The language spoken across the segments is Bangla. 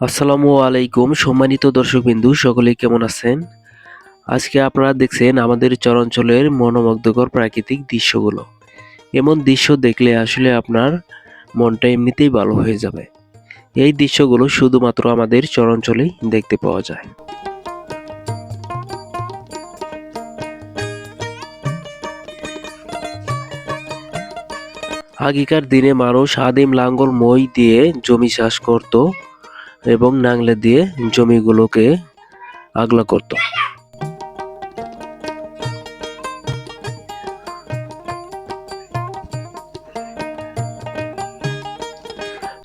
আসসালামু আলাইকুম সম্মানিত দর্শকবিন্দু, সকলে কেমন আছেন? আজকে আপনারা দেখছেন আমাদের চরাঞ্চলের মনোমুগ্ধকর প্রাকৃতিক দৃশ্যগুলো। এমন দৃশ্য দেখলে আসলে আপনার মনটা এমনিতেই ভালো হয়ে যাবে। এই দৃশ্যগুলো শুধুমাত্র আমাদের চরাঞ্চলেই দেখতে পাওয়া যায়। আগেকার দিনে মানুষ আদিম লাঙ্গল, মই দিয়ে জমি চাষ করত। এবং নাংলে দিয়ে জমিগুলোকে আগলা করত।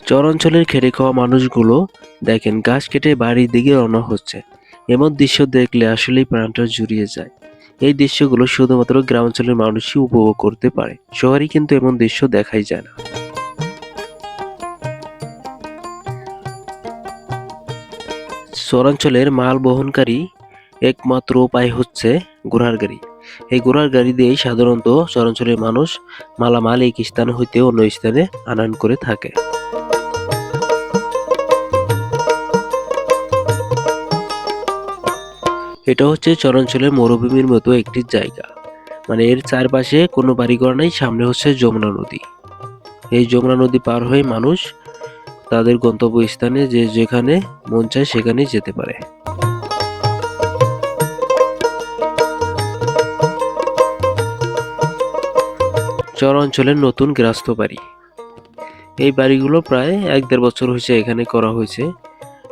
চরাঞ্চলের খেটে খাওয়া মানুষগুলো দেখেন গাছ কেটে বাড়ির দিকে রওনা হচ্ছে। এমন দৃশ্য দেখলে আসলেই প্রাণটা জুড়িয়ে যায়। এই দৃশ্যগুলো শুধুমাত্র গ্রামাঞ্চলের মানুষই উপভোগ করতে পারে। শহরে কিন্তু এমন দৃশ্য দেখাই যায় না। চরাঞ্চলের মাল বহনকারী একমাত্র উপায় হচ্ছে ঘোড়ার গাড়ি। এই ঘোড়ার গাড়ি দিয়েই সাধারণত চরাঞ্চলের মানুষ মালামাল এক স্থান হইতে অন্য স্থানে আনান করে থাকে। এটা হচ্ছে চরাঞ্চলের মরুভূমির মতো একটি জায়গা। মানে এর চারপাশে কোনো বাড়িঘর নাই, সামনে হচ্ছে যমুনা নদী। এই যমুনা নদী পার হয়ে মানুষ তাদের গন্তব্যস্থানে যে যেখানে মন চায় সেখানেই যেতে পারে। চর অঞ্চলের নতুন গ্রাস্ত বাড়ি। এই বাড়িগুলো প্রায় এক দেড় বছর হয়েছে এখানে করা হয়েছে।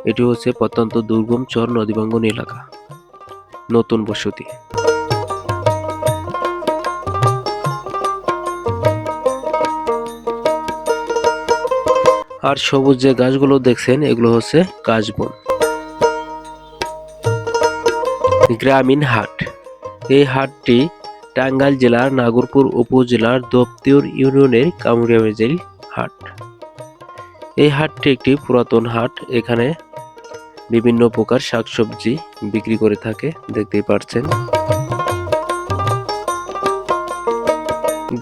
এটি হচ্ছে প্রত্যন্ত দুর্গম চর নদীবাঙ্গন এলাকা। নতুন বসতি। আর সবুজ যে গাছগুলো দেখছেন, এগুলো হচ্ছে কাশবন। গ্রামীণ হাট। এই হাটটি টাঙ্গাইল জেলার নাগরপুর উপজেলার দপ্তিউর ইউনিয়নের কামুরিয়ামেজেল হাট। এই হাটটি একটি পুরাতন হাট। এখানে বিভিন্ন প্রকার শাকসবজি বিক্রি করে থাকে, দেখতেই পারছেন।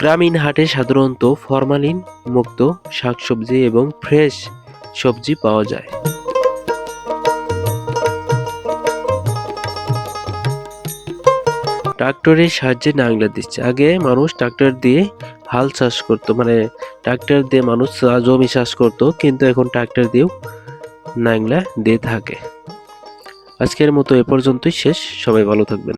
গ্রামীণ হাটে সাধারণত ফরমালিন মুক্ত শাকসবজি এবং ফ্রেশ সবজি পাওয়া যায়। ট্রাক্টরের সাহায্যে নাংলা দিচ্ছে। আগে মানুষ ট্রাক্টর দিয়ে হাল চাষ করতো মানে ট্রাক্টর দিয়ে মানুষ জমি চাষ করতো, কিন্তু এখন ট্রাক্টর দিয়েও নাংলা দিয়ে থাকে। আজকের মতো এ পর্যন্তই শেষ। সবাই ভালো থাকবেন।